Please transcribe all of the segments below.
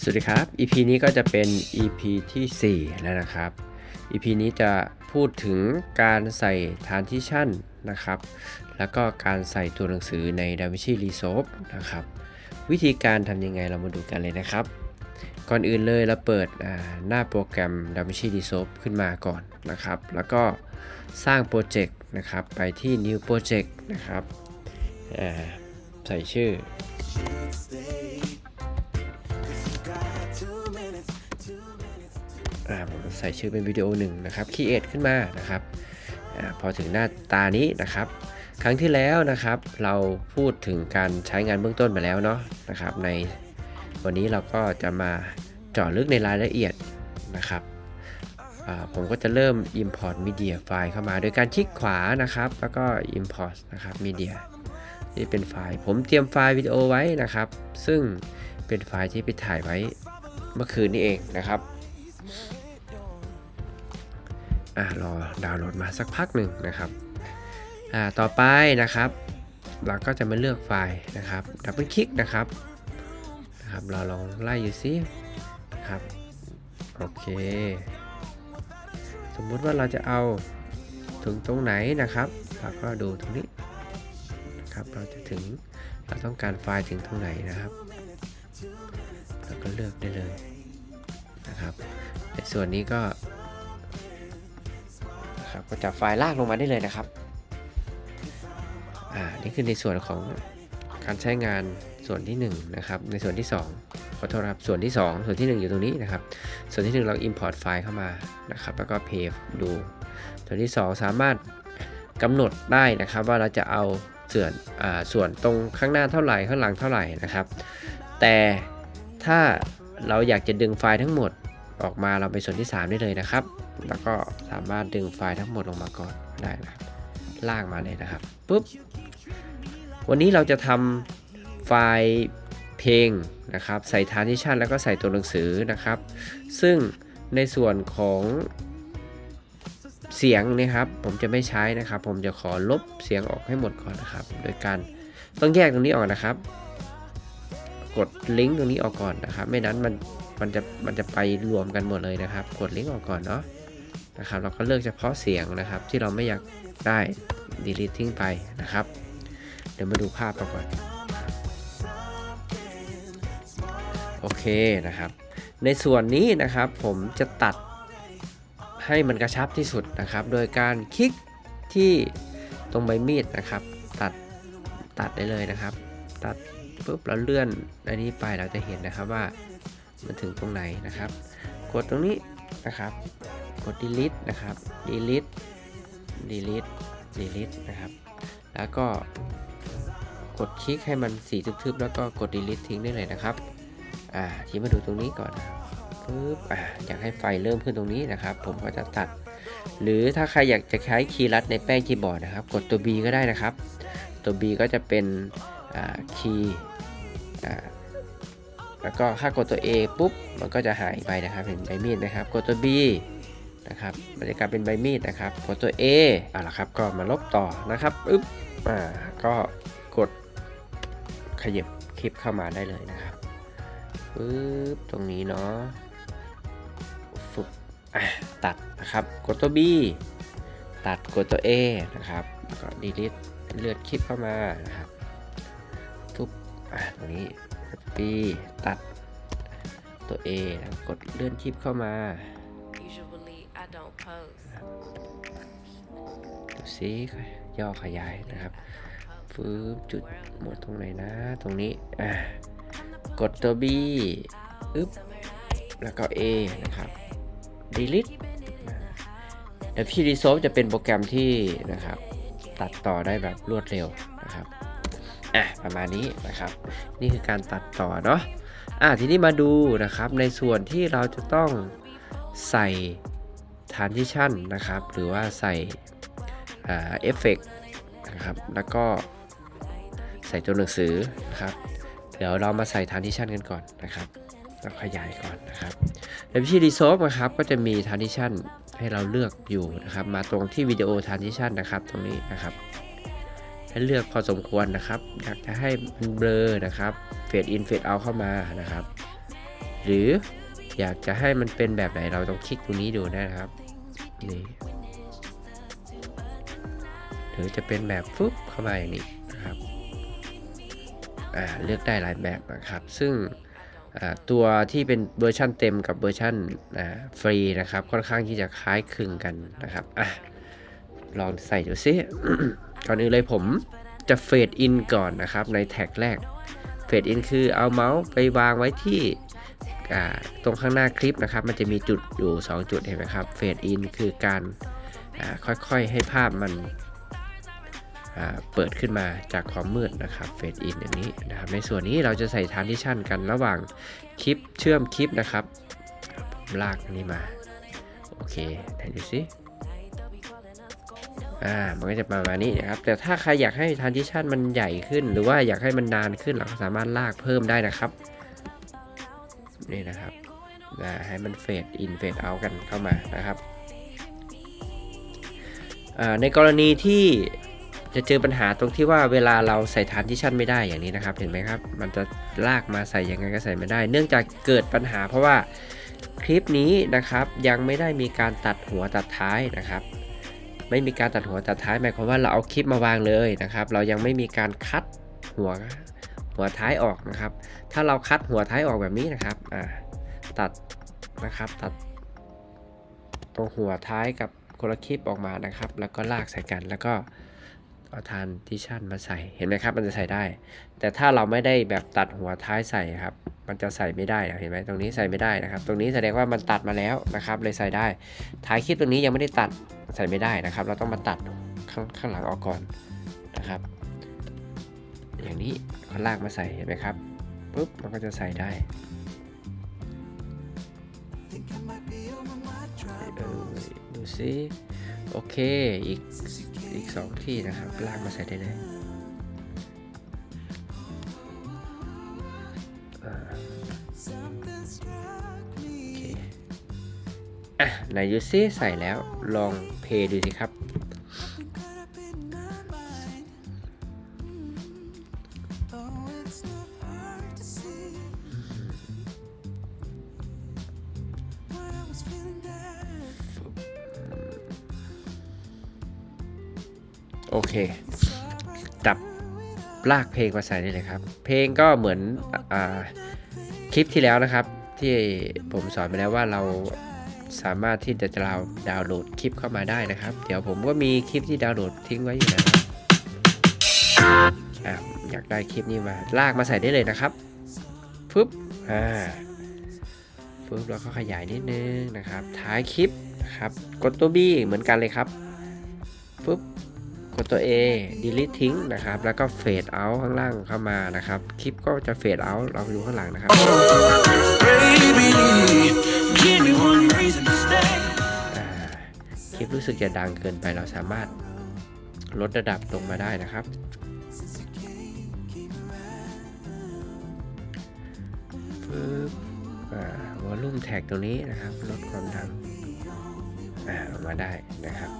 สวัสดีครับ EP นี้ก็จะเป็น EP ทีสี่ 4 แล้วนะครับ EP นี้จะพูดถึงการใส่ transition นะครับ แล้วก็การใส่ตัวหนังสือใน DaVinci Resolve นะครับ วิธีการทำยังไงเรามาดูกันเลยนะครับ ก่อนอื่นเลยเราเปิดหน้าโปรแกรม DaVinci Resolve ขึ้นมาก่อนนะครับ แล้วก็สร้างโปรเจกต์นะครับ ไปที่ New Project นะครับ ใส่ชื่อ ผมใส่ชื่อเป็นวิดีโอหนึ่งนะครับ create ขึ้นมานะครับอพอถึงหน้าตานี้นะครับ ครั้งที่แล้วนะครับ เราพูดถึงการใช้งานเบื้องต้นไปแล้วเนาะนะครับ ในวันนี้เราก็จะมาเจาะลึกในรายละเอียดนะครับผมก็จะเริ่ม import media file เข้ามา โดยการคลิกขวานะครับ แล้วก็ import นะครับ media นี่เป็นไฟล์ ผมเตรียมไฟล์วิดีโอไว้นะครับ ซึ่งเป็นไฟล์ที่ไปถ่ายไว้เมื่อคืนนี้เองนะครับ อ่ารอดาวน์โหลดมาสักพักหนึ่งนะครับอ่าต่อไปนะครับ เราก็จะมาเลือกไฟล์นะครับดับเบิลคลิกนะครับนะครับเราลองไล่อยู่ซินะครับโอเค สมมุติว่าเราจะเอาถึงตรงไหนนะครับเราก็ดูตรงนี้นะครับเราจะถึงเราต้องการไฟล์ถึงตรงไหนนะครับเราก็เลือกได้เลยนะครับในส่วนนี้ก็ นะครับก็จับไฟล์ลากลงมาได้เลยนะครับอ่านี่คือในส่วนของการใช้งานส่วนที่1นะครับในส่วนที่ 2 ขอโทษครับส่วนที่ 2 ส่วนที่ 1 อยู่ตรงนี้นะครับ ส่วนที่ 1 เรา import ไฟล์เข้ามานะครับแล้วก็ play ดู ส่วนที่ 2 สามารถกำหนดได้นะครับว่าเราจะเอาส่วนอ่าส่วนตรงข้างหน้าเท่าไหร่ข้างหลังเท่าไหร่นะครับ แต่ถ้าเราอยากจะดึงไฟล์ทั้งหมด ออกมาเราไปส่วนที่ 3 ได้เลยนะครับ แล้วก็สามารถดึงไฟล์ทั้งหมดลงมาก่อนได้นะลากมาเลยนะครับปุ๊บวันนี้เราจะทำไฟล์เพลงนะครับ ใส่ transition แล้วก็ใส่ตัวหนังสือนะครับ ซึ่งในส่วนของเสียงนะครับ ผมจะไม่ใช้นะครับ ผมจะขอลบเสียงออกให้หมดก่อนนะครับ โดยการต้องแยกตรงนี้ออกนะครับ กดลิงก์ตรงนี้ออกก่อนนะครับ ไม่นั้นมัน มันจะมันจะไปรวมกันหมดเลยนะครับ กดลิงก์ออกก่อนเนาะนะครับ เราก็เลือกเฉพาะเสียงนะครับ ที่เราไม่อยากได้ delete ทิ้งไปนะครับ เดี๋ยวมาดูภาพก่อน โอเคนะครับ ในส่วนนี้นะครับผมจะตัดให้มันกระชับที่สุดนะครับ โดยการคลิกที่ตรงใบมีดนะครับ ตัดตัดได้เลยนะครับ ตัดปุ๊บเราเลื่อนอันนี้ไปเราจะเห็นนะครับว่า มันถึงตรงไหนนะครับ กดตรงนี้นะครับ กด delete นะครับ delete delete delete นะครับ แล้วก็กดคลิกให้มันสีทึบๆ แล้วก็กด delete ทิ้งได้เลยนะครับ อ่า ทีมาดูตรงนี้ก่อนปึ๊บ อ่า อยากให้ไฟเริ่มขึ้นตรงนี้นะครับ ผมก็จะตัด หรือถ้าใครอยากจะใช้คีย์ลัดในแป้งคีย์บอร์ดนะครับ กดตัว B ก็ได้นะครับ ตัว B ก็จะเป็น อ่า คีย์ อ่า แล้วก็ถ้ากดตัว A ปุ๊บ มันก็จะหายไปนะครับเห็นใบมีดนะครับ กดตัว B นะครับบรรยากาศเป็นใบมีดนะครับ กดตัว A อะละครับ ก็มาลบต่อนะครับอึ๊บอ่าก็กดขยับคลิปเข้ามาได้เลยนะครับปึ๊บตรงนี้เนาะฝึกอะตัดนะครับ กดตัว B ตัดกดตัว A นะครับแล้วก็ delete เลือดคลิปเข้ามานะครับทุบอะตรงนี้ กด B ตัดตัว A แล้วกดเลื่อนคลิปเข้ามา Usually I don't post. ดูซิย่อขยายนะครับฟืบจุดหมดตรงไหนนะ ตรงนี้อะกดตัว B อึ๊บแล้วก็ A นะครับ delete เดี๋ยวพี่ Resolve จะเป็นโปรแกรมที่นะครับ ตัดต่อได้แบบรวดเร็วนะครับ อะประมาณนี้นะครับ นี่คือการตัดต่อเนาะอะทีนี้มาดูนะครับในส่วนที่เราจะต้องใส่ transition นะครับ หรือว่าใส่เอฟเฟกนะครับ แล้วก็ใส่ตัวหนังสือนะครับ เดี๋ยวเรามาใส่ transition กันก่อนนะครับเราขยายก่อนนะครับในวิธี Resolve นะครับก็จะมี transition ให้เราเลือกอยู่นะครับ มาตรงที่วิดีโอ transition นะครับตรงนี้นะครับ ให้เลือกพอสมควรนะครับ อยากจะให้มันเบลอนะครับ fade in fade out เข้ามานะครับ หรืออยากจะให้มันเป็นแบบไหนเราต้องคลิกตรงนี้ดูนะครับนี่หรือจะเป็นแบบฟึบเข้ามาอย่างนี้นะครับอ่าเลือกได้หลายแบบนะครับ ซึ่งตัวที่เป็นเวอร์ชันเต็มกับเวอร์ชันอ่าฟรีนะครับ ค่อนข้างที่จะคล้ายคลึงกันนะครับอะลองใส่ดูซิ ก่อนอื่นเลยผมจะเฟดอินก่อนนะครับในแท็กแรกเฟดอินคือเอาเมาส์ไปวางไว้ที่ตรงข้างหน้าคลิปนะครับ มันจะมีจุดอยู่ 2 จุดเห็นไหมครับเฟดอินคือการค่อยๆให้ภาพมันเปิดขึ้นมาจากความมืดนะครับเฟดอินอย่างนี้นะครับในส่วนนี้เราจะใส่ทานที่ชั่นกันระหว่างคลิปเชื่อมคลิปนะครับผมลากนี้มา โอเคไหนดูซิ อ่า มันก็จะประมาณนี้นะครับ แต่ถ้าใครอยากให้ transition มันใหญ่ขึ้น หรือว่าอยากให้มันนานขึ้นเราก็สามารถลากเพิ่มได้นะครับ นี่นะครับให้มันเฟดอินเฟดเอากันเข้ามานะครับ ในกรณีที่จะเจอปัญหาตรงที่ว่าเวลาเราใส่ transition ไม่ได้อย่างนี้นะครับ เห็นไหมครับ มันจะลากมาใส่ยังไงก็ใส่ไม่ได้ เนื่องจากเกิดปัญหาเพราะว่าคลิปนี้นะครับยังไม่ได้มีการตัดหัวตัดท้ายนะครับ ไม่มีการตัดหัวตัดท้ายหมายความว่าเราเอาคลิปมาวางเลยนะครับ เรายังไม่มีการคัดหัวหัวท้ายออกนะครับ ถ้าเราคัดหัวท้ายออกแบบนี้นะครับอ่าตัดนะครับตัดตรงหัวท้ายกับคนละคลิปออกมานะครับ แล้วก็ลากใส่กันแล้วก็เอาทานที่ชั่นมาใส่เห็นไหมครับ มันจะใส่ได้ แต่ถ้าเราไม่ได้แบบตัดหัวท้ายใส่ครับมันจะใส่ไม่ได้นะเห็นไหมตรงนี้ใส่ไม่ได้นะครับ ตรงนี้แสดงว่ามันตัดมาแล้วนะครับ เลยใส่ได้ท้ายคลิปตรงนี้ยังไม่ได้ตัดใส่ไม่ได้นะครับ เราต้องมาตัดข้างข้างหลังออกก่อนนะครับ อย่างนี้เขาลากมาใส่เห็นไหมครับปุ๊บมันก็จะใส่ได้ดูซิโอเคอีกอีกสองที่นะครับลากมาใส่ได้เลย ไหนดูซิใส่แล้วลองเพลย์ดูสิครับ โอเค จับลากเพลงมาใส่ได้เลยครับ เพลงก็เหมือนอคลิปที่แล้วนะครับ ที่ผมสอนไปแล้วว่าเรา สามารถที่จะดาวดาวน์โหลดคลิปเข้ามาได้นะครับ เดี๋ยวผมก็มีคลิปที่ดาวน์โหลดทิ้งไว้อยู่นะครับอะอยากได้คลิปนี้มา ลากมาใส่ได้เลยนะครับปึ๊บอ่าฟึบแล้วก็ขยายนิดนึงนะครับ ท้ายคลิปนะครับ กดตัวบี้เหมือนกันเลยครับปึ๊บ ดตัว A delete ทิ้งนะครับ แล้วก็ fade out ข้างล่างเข้ามานะครับ คลิปก็จะ fade out เราไปดูข้างหลังนะครับ Baby, give me one reason to stay. อ่าคลิปรู้สึกจะดังเกินไปเราสามารถลดระดับลงมาได้นะครับปึ๊บอ่าวอลลุ่มแท็กตรงนี้นะครับ ลดความดังอ่าลงมาได้นะครับ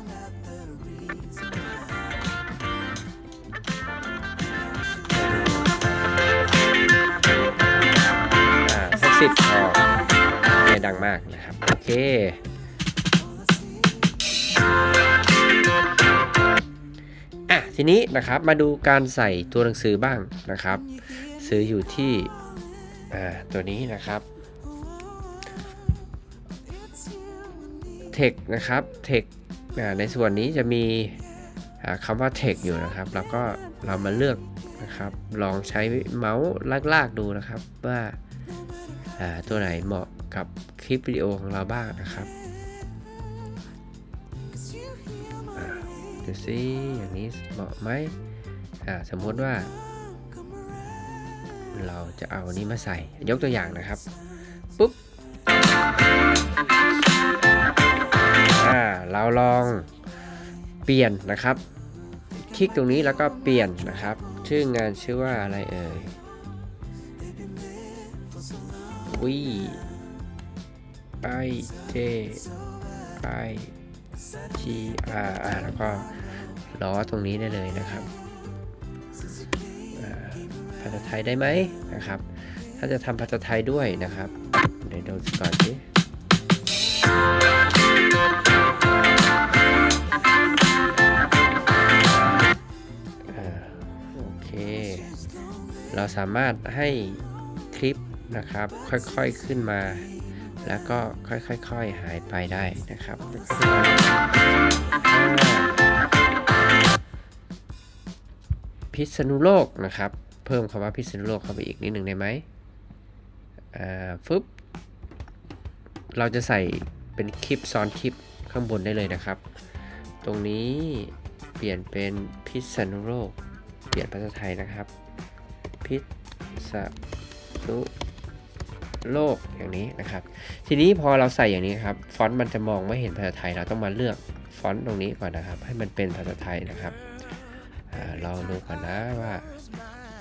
สิบพอไม่ดังมากนะครับ โอเค อะ ทีนี้นะครับมาดูการใส่ตัวหนังสือบ้างนะครับ ซื้ออยู่ที่ อ่า ตัวนี้นะครับ text นะครับ text อ่าในส่วนนี้จะมีอ่าคำว่า text อยู่นะครับ แล้วก็เรามาเลือกนะครับ ลองใช้เมาส์ลากๆดูนะครับว่า ตัวไหนเหมาะกับคลิปวิดีโอของเราบ้างนะครับดูซิอย่างนี้เหมาะไหมสมมติว่า เราจะเอานี้มาใส่ยกตัวอย่างนะครับปุ๊บเราลองเปลี่ยนนะครับ คลิกตรงนี้แล้วก็เปลี่ยนนะครับ ชื่องานชื่อว่าอะไรเอ่ย วีไอเจไอจีอาร์อ่าแล้วก็ล้อตรงนี้ได้เลยนะครับภาษาไทยได้ไหมนะครับ ถ้าจะทำภาษาไทยด้วยนะครับ เดี๋ยวดูก่อนสิโอเคเราสามารถให้คลิป นะครับ ค่อยๆขึ้นมา แล้วก็ค่อยๆหายไปได้นะครับพิษณุโลกนะครับ เพิ่มคำว่าพิษณุโลกเข้าไปอีกนิดหนึ่งได้ไหมอ่าฟึบเราจะใส่เป็นคลิปซ้อนคลิปข้างบนได้เลยนะครับ ตรงนี้เปลี่ยนเป็นพิษณุโลก เปลี่ยนภาษาไทยนะครับ พิษณุ โลกอย่างนี้นะครับ ทีนี้พอเราใส่อย่างนี้ครับฟอนต์มันจะมองไม่เห็นภาษาไทยเราต้องมาเลือกฟอนต์ตรงนี้ก่อนนะครับ ให้มันเป็นภาษาไทยนะครับอลองดูก่อนนะว่า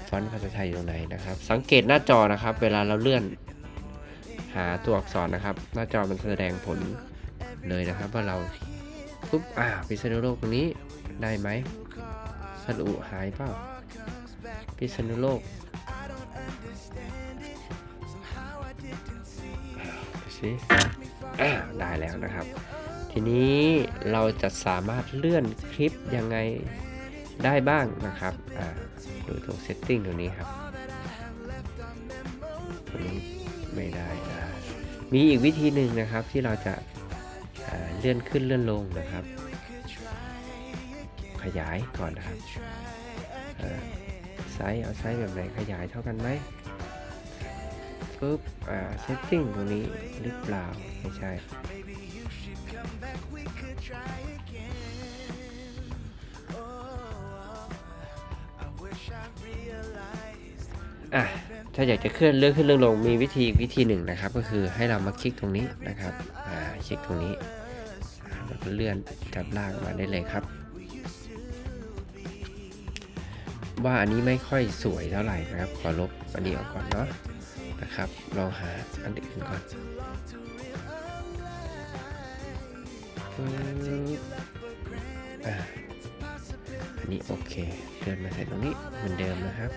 ฟอนต์ภาษาไทยอยู่ตรงไหนนะครับ สังเกตหน้าจอนะครับ เวลาเราเลื่อนหาตัวอักษรนะครับ หน้าจอมันแสดงผลเลยนะครับ ว่าเราปุ๊บอ่าพิษณุโลกตรงนี้ได้ไหมสรุหายเปล่าพิษณุโลก สิอ่าได้แล้วนะครับ ทีนี้เราจะสามารถเลื่อนคลิปยังไงได้บ้างนะครับอ่าดูตรง setting ตรงนี้ครับตรงนี้ไม่ได้อ่ามีอีกวิธีหนึ่งนะครับที่เราจะาเลื่อนขึ้นเลื่อนลงนะครับ ขยายก่อนนะครับอ่าไซส์เอาไซส์แบบไหนขยายเท่ากันไหม ปุ๊บ อ่า setting ตรงนี้หรือเปล่า ไม่ใช่ อะ ถ้าอยากจะเคลื่อนเลื่อนขึ้นเลื่อนลงมีวิธีอีกวิธีหนึ่งนะครับ ก็คือให้เรามาคลิกตรงนี้นะครับ อ่า คลิกตรงนี้แล้วก็เลื่อนจับลากมาได้เลยครับว่าอันนี้ไม่ค่อยสวยเท่าไหร่นะครับ ขอลบอันนี้ออกก่อนเนาะ นะครับ ลองหาอันอื่นก่อนอ่าอันนี้โอเคเลื่อนมาใส่ตรงนี้เหมือนเดิมนะครับ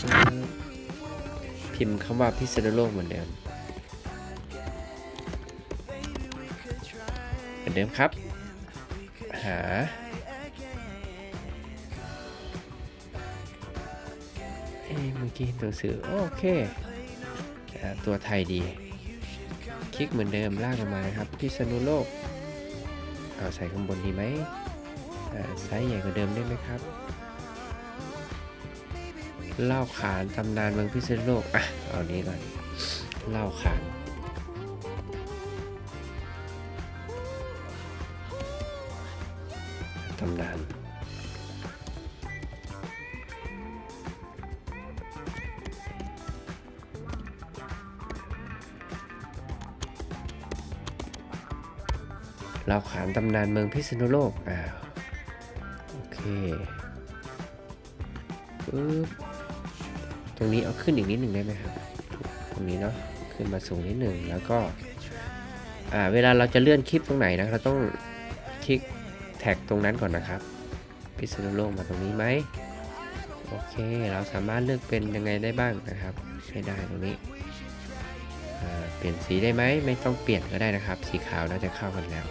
ปึ๊บพิมพ์คำว่าพิษณุโลกเหมือนเดิม เหมือนเดิมครับ หา เอ้เมื่อกี้ตัวสือโอเค ตัวไทยดี คลิกเหมือนเดิมลากลงมานะครับ พิษณุโลก เอาใส่ข้างบนดีไหมไซส์ใหญ่กว่าเดิมได้ไหมครับ เล่าขานตำนานเมืองพิษณุโลก อะ เอานี้ก่อน เล่าขาน เราขานตำนานเมืองพิษณุโลกอ่าโอเคปึ๊บตรงนี้เอาขึ้นอีกนิดหนึ่งได้ไหมครับ ตรงนี้เนาะขึ้นมาสูงนิดหนึ่งแล้วก็อ่าเวลาเราจะเลื่อนคลิปตรงไหนนะ เราต้องคลิกแท็กตรงนั้นก่อนนะครับ พิษณุโลกมาตรงนี้ไหมโอเค เราสามารถเลือกเป็นยังไงได้บ้างนะครับให้ได้ตรงนี้อ่าเปลี่ยนสีได้ไหมไม่ต้องเปลี่ยนก็ได้นะครับ สีขาวน่าจะเข้ากันแล้ว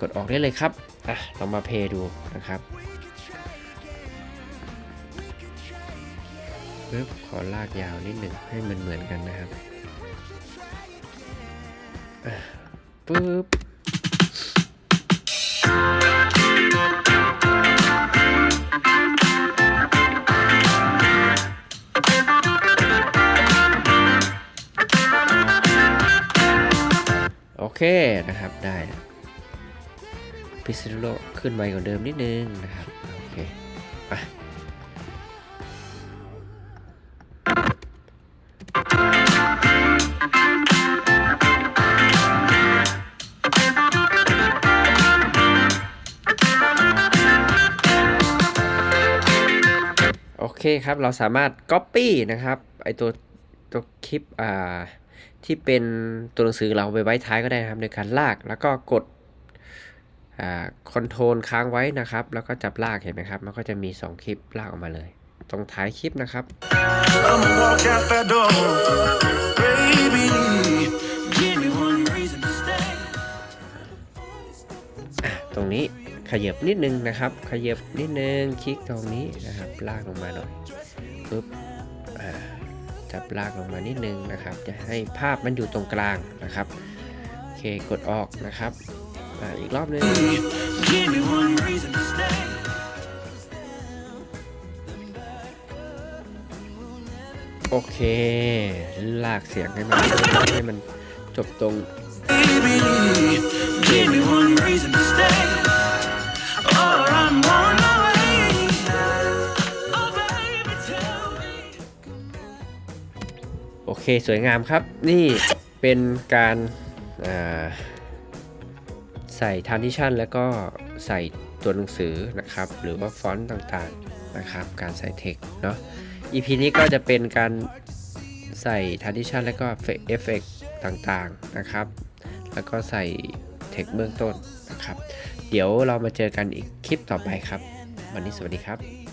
กดออกได้เลยครับอะเรามาเพย์ดูนะครับปึ๊บขอลากยาวนิดหนึ่งให้มันเหมือนกันนะครับอะปึ๊บโอเคนะครับได้ พิซซิโลขึ้นไวกว่าเดิมนิดนึงนะครับโอเคไปโอเคครับ เราสามารถ Copy นะครับไอตัวตัวคลิปอ่าที่เป็นตัวหนังสือเราไปไว้ท้ายก็ได้นะครับในการลากแล้วก็กด คอนโทรลค้างไว้นะครับ แล้วก็จับลากเห็นไหมครับ มันก็จะมี 2 คลิปลากออกมาเลย ตรงท้ายคลิปนะครับ I'ma walk out that door. Baby, give me one reason to stay. อะตรงนี้ขยับนิดนึงนะครับ ขยับนิดนึงคลิกตรงนี้นะครับ ลากลงมาหน่อยปุ๊บอ่าจับลากลงมานิดนึงนะครับ จะให้ภาพมันอยู่ตรงกลางนะครับ โอเค กดออกนะครับ อ,อีกรอบนึงโอเค ลากเสียงให้มันให้มันจบตรงโอเค สวยงามครับ นี่เป็นการอ่า ใส่ transition แล้วก็ใส่ตัวหนังสือนะครับ หรือว่าฟอนต์ต่างๆนะครับ การใส่ text เนาะ EP นี้ก็จะเป็นการใส่ transition แล้วก็เอฟเฟกต่างๆนะครับ แล้วก็ใส่ text เบื้องต้นนะครับ เดี๋ยวเรามาเจอกันอีกคลิปต่อไปครับ วันนี้สวัสดีครับ